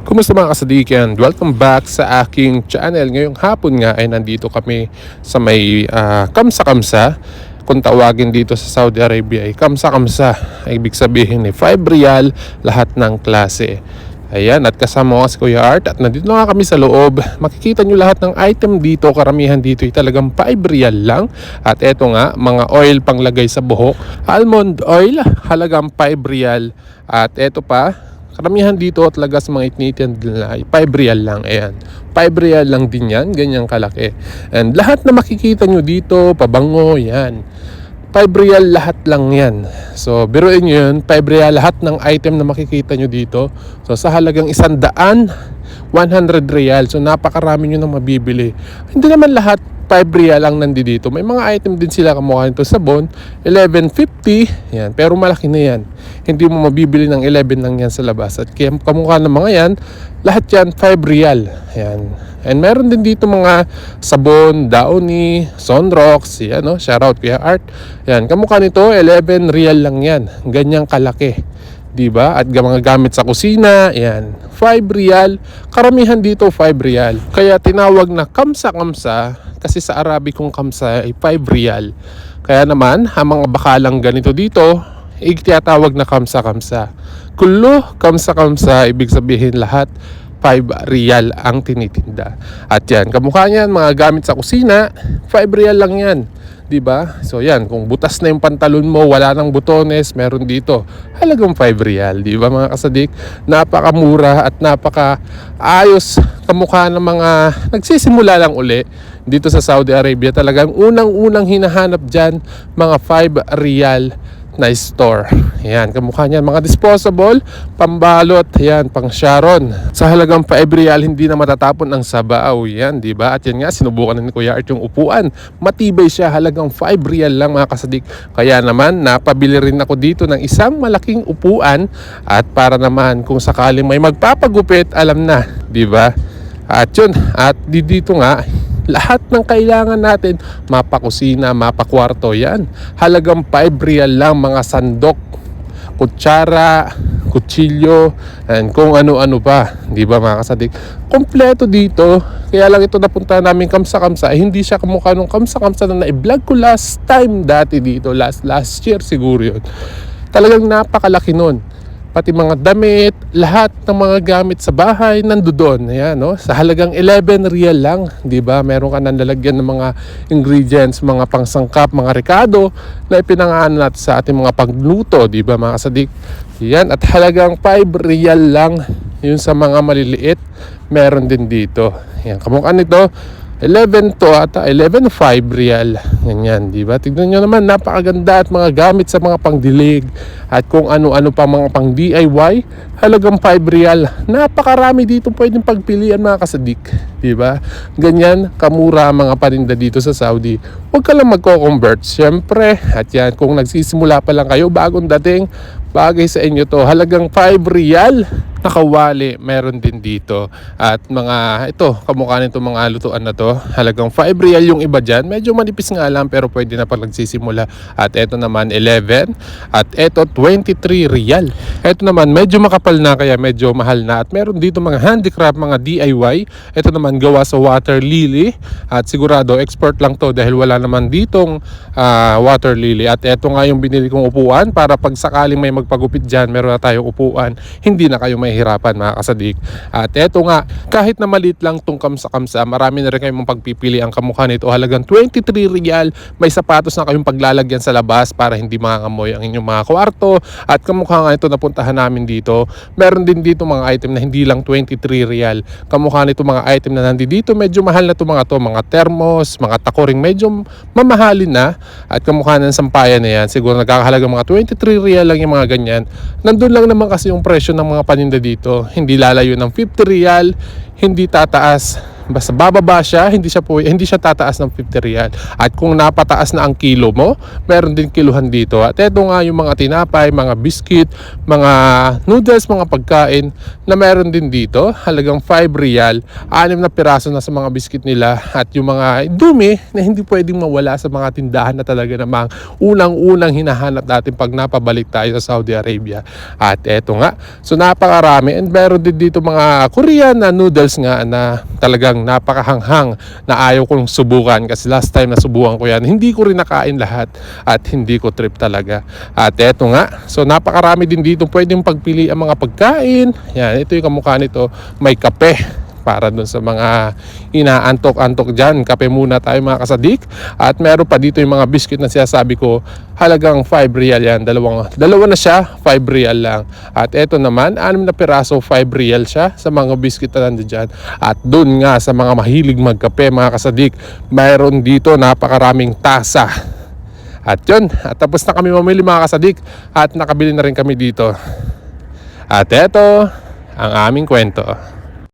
Kumusta mga kasadikan? Welcome back sa aking channel. Ngayong hapon nga ay nandito kami sa may ah, kamsa-kamsa. Kung tawagin dito sa Saudi Arabia ay kamsa-kamsa. Ibig sabihin ni 5 real lahat ng klase. Ayan, at kasama ko si Kuya Art at nandito na nga kami sa loob. Makikita nyo lahat ng item dito, karamihan dito ay talagang 5 real lang. At eto nga, mga oil panglagay sa buhok. Almond oil, halagang 5 real. At eto pa, Karamihan dito talaga sa mga itnitian nila ay 5 real lang. Ayan. 5 real lang din yan. Ganyang kalaki. And lahat na makikita nyo dito, pabango, yan. 5 real lahat lang yan. So, biruin nyo yun. 5 real lahat ng item na makikita nyo dito. So, sa halagang isang daan, 100 real. So, napakarami nyo nang mabibili. Hindi naman lahat 5 real ang nandi dito. May mga item din sila kamukha nito sabon, 11.50. Yan, pero malaki na yan. Hindi mo mabibili ng 11 lang yan sa labas. At kaya kamukha ng mga yan, lahat yan 5 real. Yan. And meron din dito mga sabon, Downy, Sunrocks, yan no, shoutout kaya Art. Yan, kamukha nito 11 real lang yan. Ganyang kalaki. 'Di ba? At ga- mga gamit sa kusina, yan. 5 real. Karamihan dito 5 real. Kaya tinawag na kamsa-kamsa kasi sa Arabic kung kamsa ay 5 real. Kaya naman, ang mga bakalang ganito dito, itinatawag na kamsa-kamsa. Kullo kamsa-kamsa, ibig sabihin lahat 5 real ang tinitinda. At yan, kamukha niyan, mga gamit sa kusina, 5 real lang yan. 'Di ba? So yan, kung butas na yung pantalon mo, wala nang butones, meron dito. Halagang 5 real, 'di ba mga kasadik? Napakamura at napaka ayos kamukha ng mga nagsisimula lang uli dito sa Saudi Arabia. Talagang unang-unang hinahanap diyan mga 5 real na store. Yan, kamukha niyan. Mga disposable, pambalot, yan, pang Sharon. Sa halagang pa real, hindi na matatapon ang sabaw. Yan, di ba? At yan nga, sinubukan na ni Kuya Art yung upuan. Matibay siya, halagang 5 real lang mga kasadik. Kaya naman, napabili rin ako dito ng isang malaking upuan. At para naman, kung sakaling may magpapagupit, alam na, di ba? At yun, at di dito nga, lahat ng kailangan natin, mapakusina, mapakwarto, yan. Halagang 5 real lang mga sandok, kutsara, kutsilyo, and kung ano-ano pa. Di ba mga kasadik? Kompleto dito. Kaya lang ito napunta namin kamsa-kamsa. Eh, hindi siya kamukha nung kamsa-kamsa na na-vlog ko last time dati dito. Last, last year siguro yun. Talagang napakalaki nun pati mga damit, lahat ng mga gamit sa bahay nandoon. Ayan, no? Sa halagang 11 real lang, 'di ba? Meron ka nang lalagyan ng mga ingredients, mga pangsangkap, mga rekado na ipinangaan natin sa ating mga pagluto, 'di ba, mga kasadik? Yan, at halagang 5 real lang yun sa mga maliliit. Meron din dito. Yan, kamukha nito 11 to ata 11.5 real. Ganyan di ba? Tignan nyo naman napakaganda at mga gamit sa mga pangdilig. At kung ano-ano pa mga pang DIY halagang 5 real. Napakarami dito pwedeng pagpilian mga kasadik di ba? Ganyan kamura mga paninda dito sa Saudi. Huwag ka lang magko-convert syempre. At yan kung nagsisimula pa lang kayo bagong dating bagay sa inyo to. Halagang 5 real nakawali meron din dito. At mga ito kamukha nito mga lutuan na to. Halagang 5 real yung iba dyan. Medyo manipis nga lang pero pwede na pag nagsisimula. At ito naman 11 at ito 23 real. Ito naman medyo makapal na kaya medyo mahal na. At meron dito mga handicraft mga DIY ito naman gawa sa water lily. At sigurado export lang to dahil wala naman ditong ah, water lily. At ito nga yung binili kong upuan para pag sakaling may magpagupit dyan meron na tayong upuan. Hindi na kayo mahihirapan mga kasadik. At eto nga kahit na maliit lang tong kamsa-kamsa marami na rin kayong pagpipili ang kamukha nito. Halagang 23 real. May sapatos na kayong paglalagyan sa labas para hindi mangangamoy ang inyong mga kwarto. At kamukha nga ito napuntahan namin dito. Meron din dito mga item na hindi lang 23 real. Kamukha nito mga item na nandi dito. Medyo mahal na to mga to mga thermos mga takoring medyo mamahalin na. At kamukha ng sampayan na yan. Siguro nagkakahalaga mga 23 real lang yung mga ganyan. Nandun lang naman kasi yung presyo ng mga paninda dito. Hindi lalayo ng 50 real hindi tataas Basta bababa siya, hindi siya po hindi siya tataas ng 50 real. At kung napataas na ang kilo mo, meron din kiluhan dito. At eto nga yung mga tinapay, mga biscuit, mga noodles, mga pagkain na meron din dito. Halagang 5 real, anim na piraso na sa mga biscuit nila at yung mga dumi na hindi pwedeng mawala sa mga tindahan na talaga namang unang-unang hinahanap natin pag napabalik tayo sa Saudi Arabia. At eto nga, so napakarami and meron din dito mga Korean na noodles nga na talagang napakahanghang na ayaw kong subukan kasi last time na subukan ko yan, hindi ko rin nakain lahat at hindi ko trip talaga. At eto nga, so napakarami din dito pwedeng pagpili ang mga pagkain. Yan, ito yung kamukha nito, may kape para dun sa mga inaantok-antok dyan. Kape muna tayo mga kasadik. At meron pa dito yung mga biscuit na sinasabi ko, halagang 5 real yan. Dalawang, dalawa na siya, 5 real lang. At eto naman, 6 na piraso, 5 real siya sa mga biscuit na nandun dyan. At dun nga sa mga mahilig magkape mga kasadik, mayroon dito napakaraming tasa. At yun, at tapos na kami mamili mga kasadik at nakabili na rin kami dito. At eto, ang aming kwento.